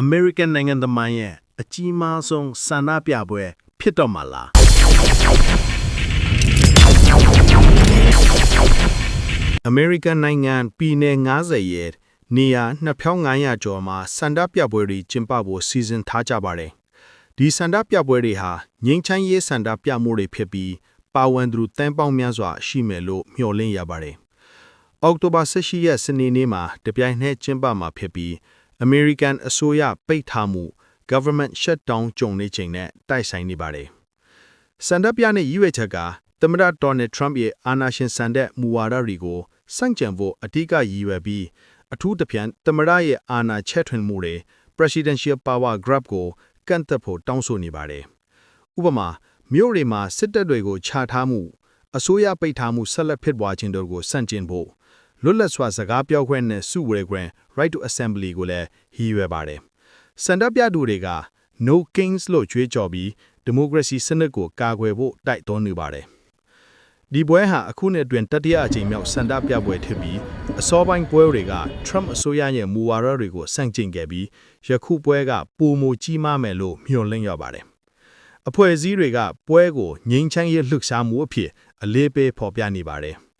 American နိုင်ငံသမိုင်းရဲ့အကြီးမားဆုံးဆန္ဒပြပွဲဖြစ်တော့မှာလား American နိုင်ငံပြည်내90ရဲ့နေရာ2500ကျော်မှာဆန္ဒပြပွဲတွေကျင်းပဖို့စီစဉ်ထားကြပါတယ်။ဒီဆန္ဒပြပွဲတွေဟာငြိမ်းချမ်းရေးဆန္ဒပြမှုတွေဖြစ်ပြီးပါဝင်သူတန်းပေါင်းများစွာရှိမယ်လို့မျှော်လင့်ရပါတယ်။အောက်တိုဘာ18ရက်စနေနေ့မှာတပြိုင်နက်ကျင်းပမှာဖြစ်ပြီး American အစိုးရပိတ်ထားမှု government shutdown ကြုံနေချိန်နဲ့တိုက်ဆိုင်နေပါတယ်။စန္ဒပြနဲ့ရည်ရွယ်ချက်ကသမ္မတဒေါ်နယ်ထရမ့်ရဲ့အာဏာရှင်ဆန်တဲ့မူဝါဒတွေကိုစန့်ကျင်ဖို့အဓိကရည်ရွယ်ပြီးအထူးသဖြင့်သမ္မတရဲ့အာဏာချဲ့ထွင်မှုတွေ presidential power grab ကိုကန့်သက်ဖို့တောင်းဆိုနေပါတယ်။ဥပမာမြို့တွေမှာစစ်တပ်တွေကိုခြာထားမှုအစိုးရပိတ်ထားမှုဆက်လက်ဖြစ်ပွားခြင်းတို့ကိုစန့်ကျင်ဖို့ လွတ်လပ်စွာစကားပြောခွင့်နဲ့စုဝေးခွင့် right to assembly ကိုလည်းရည်ရွယ်ပါတယ်။စန္ဒပြသူတွေက no kings လို့ကြွေးကြော်ပြီးဒီမိုကရေစီစနစ်ကိုကာကွယ်ဖို့တိုက်တွန်းနေပါတယ်။ဒီပွဲဟာအခုနှစ်အတွင်းတတိယအကြိမ်မြောက်စန္ဒပြပွဲဖြစ်ပြီးအစောပိုင်းပွဲတွေက Trump အစိုးရရဲ့မူဝါဒတွေကိုစန့်ကျင်ခဲ့ပြီးယခုပွဲကပုံမကြီးမားမယ်လို့မျှော်လင့်ရပါတယ်။အဖွဲ့အစည်းတွေကပွဲကိုငြိမ်းချမ်းရေးလှုပ်ရှားမှုအဖြစ်အလေးပေးဖော်ပြနေပါတယ်။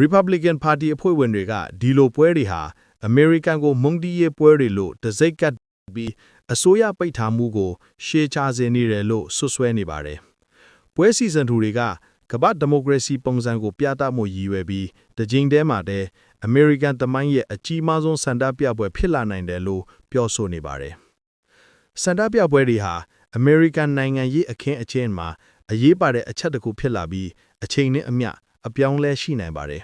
Republican Party အဖွဲ့ဝင်တွေကဒီလိုပွဲတွေဟာ American ကိုမုန်းတီးရေးပွဲတွေလို့တစိုက်ကပ်ပြီးအစိုးရပိတ်ထားမှုကို ရှေ့ချစေနေတယ်လို့ဆွဆွဲနေပါတယ်။ပွဲစီစဉ်သူတွေကကမ္ဘာဒီမိုကရေစီပုံစံကိုပြသမှုရည်ရွယ်ပြီးတကြိမ်တည်းမှာတည်း American သမိုင်းရဲ့အကြီးမားဆုံးစန္ဒပြပွဲဖြစ်လာနိုင်တယ်လို့ပြောဆိုနေပါတယ်။စန္ဒပြပွဲတွေဟာ American နိုင်ငံရေးအခင်းအကျင်းမှာအရေးပါတဲ့အချက်တစ်ခုဖြစ်လာပြီးအချိန်နဲ့အမျှ အပြောင်းလဲရှိနိုင်ပါတယ်